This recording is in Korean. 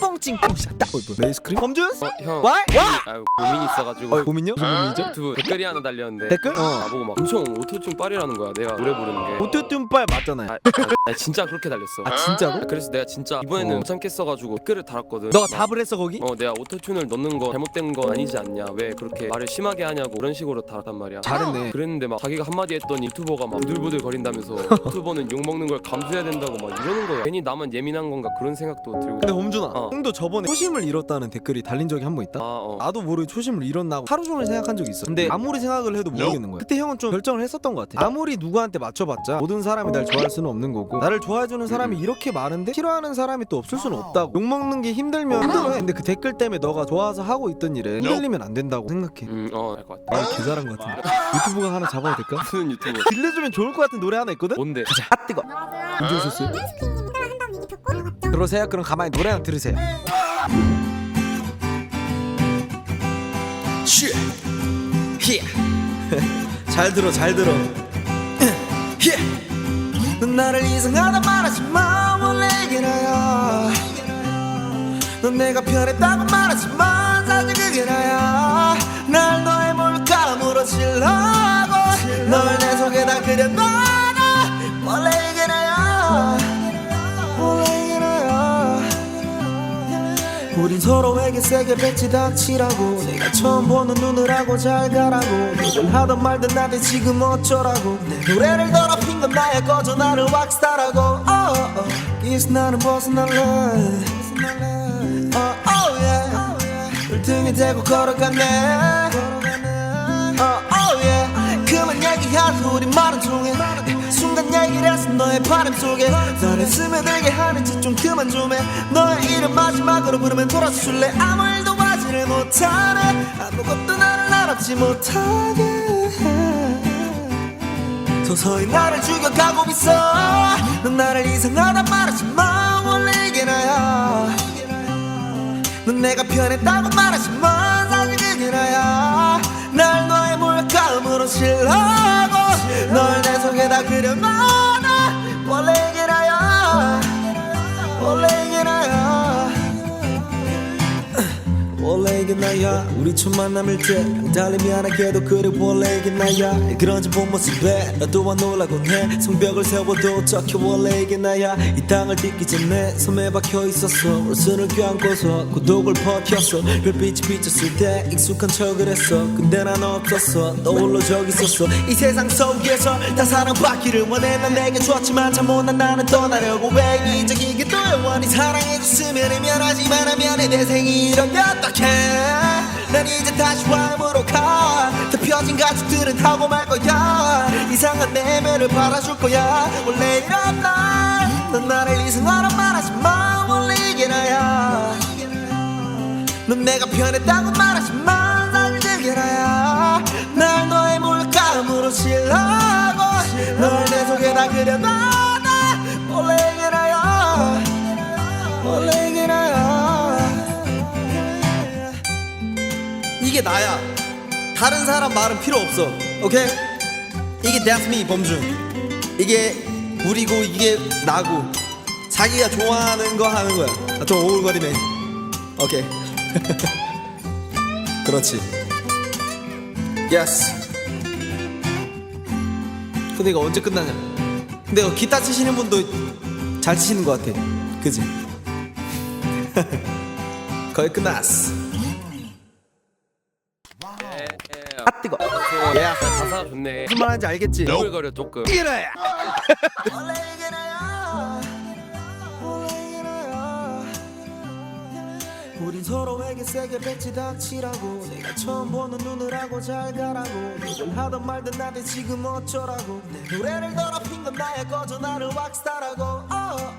뻥찡 뻥샷다 어이 뭐야 레이스크림? 범준? 어, 형. 와? 와! 아, 고민이 있어가지고. 어 고민요? 무슨 고민이죠? 유튜브 댓글이 하나 달렸는데. 댓글? 어. 나보고 막 엄청 오토튠 빨이라는 거야. 내가 노래 부르는 게. 오토튠빨 맞잖아요 아, 아, 아, 진짜 그렇게 달렸어. 아 진짜로? 아, 그래서 내가 진짜 이번에는 어. 못 참겠어가지고 댓글을 달았거든. 너가 답을 했어 거기? 어 내가 오토튠을 넣는 거 잘못된 거 아니지 않냐 왜 그렇게 말을 심하게 하냐고 그런 식으로 달았단 말이야 잘했네 그랬는데 막 자기가 한마디 했더니 유튜버가 막 부들부들 거린다면서 유튜버는 욕 먹는 걸 감수해야 된다고 막 이러는 거야 괜히 나만 예민한 건가 그런 생각도 들고 근데 범준아 어. 형도 저번에 초심을 잃었다는 댓글이 달린 적이 한 번 있다? 아 어. 나도 모르게 초심을 잃었나 하루 종일 생각한 적이 있어. 근데 아무리 생각을 해도 모르겠는 거야. 그때 형은 좀 결정을 했었던 것 같아. 아무리 누구한테 맞춰봤자 모든 사람이 날 좋아할 수는 없는 거고 나를 좋아해주는 사람이 이렇게 많은데 싫어하는 사람이 또 없을 수는 없다고. 욕 먹는 게 힘들면 힘들어해. 근데 그 댓글 때문에 너가 좋아서 하고 있던 일에 흔들리면 안 된다고 생각해. 음 어 알 것 같아. 아 개 잘한 것 같은데. 유튜브가 하나 잡아도 될까? 무슨 유튜브? 들려주면 좋을 것 같은 노래 하나 있거든? 뭔데? 아 뜨거. 언제 오셨어요? 그러세요? 그럼 가만히 노래 하나 들으세요. 잘 들어 잘 들어. 넌 나를 이상하다 말하지 마. 원래 이게 나야 넌 내가 편했다고 말하지 마. 사실 그게 나야. 날 너의 몰감으로 칠하고. 널 내 속에다 그려놔 우린 서로에게 세게 뱉지 닥치라고. 내가 처음 보는 눈을 하고 잘 가라고. 누굴 하던 말든 나한테 지금 어쩌라고. 내 노래를 더럽힌 건 나야 꺼져 나를 왁스타라고. Oh, oh, oh. 이스 나는 벗어날래 oh, oh, yeah. 울등에 대고 걸어가네. Oh, oh, yeah. 그만 얘기하자 우리 말은 통해 순간 얘기를 했어. 너의 바람 속에. 널 하는지 좀 그만 좀 해. 너의 이름 마지막으로 부르면 돌아줄래? 아무 일도 하지를 못하네. 아무것도 나를 알아지 못하게 해. 서서히 나를 죽여가고 있어. 넌 나를 이상하다 말하지 마. 원래 이게 나야. 넌 내가 편했다고 말하지 마. 사실 그게 나야. 날 너의 몰감으로 칠하고 널 내 속에다 그려놔라 원래 원래 이게 나야. 우리 첫 만남일 때 달리 미안하게도 그래 원래 이게 나야. 그런지 본 모습에 나 또한 놀라곤 해. 성벽을 세워도 적혀 원래 이게 나야. 이 땅을 딛기 전에 섬에 박혀 있었어. 월순을 껴안고서 고독을 퍼켰어. 별빛이 비쳤을 때 익숙한 척을 했어. 근데 난 없었어. 너 홀로 저기 있었어. 이 세상 속에서 다 사랑받기를 원해. 난 내게 줬지만 참 못난 나는 떠나려고 왜 이적이게 또 영원히 사랑해줬으면 미안하지만 미안해 내 생이 이런데 어떡 해. 난 이제 다시 와음으로 가. 덮여진 가축들은 하고 말 거야. 이상한 내면을 바라줄 거야. 원래 이런 날 넌 나를 이상하란 말하지 마. 원래 이게 나야. 넌 내가 편했다고 말하지 마 이게 나야. 다른 사람 말은 필요 없어. 오케이? 이게 that's me 범준. 이게 우리고 이게 나고. 자기가 좋아하는 거 하는 거야. 아, 좀 오글거리네. 오케이. 그렇지. 예스 근데 이거 언제 끝나냐? 근데 이거 기타 치시는 분도 잘 치시는 것 같아. 그지? 거의 끝났어 아 뜨거. 야 예. 가사가 좋네. 무슨 말 하는지 알겠지? 오글거려 조금. 이래 우린 서로에게 세게 뱉지 닥치라고. 내가 처음 보는 눈을 하고 잘 가라고. 누굴 하던 말든 나한테 지금 어쩌라고. 내 노래를 더럽힌 건 나야 꺼져 나를 왁스타라고. oh, oh.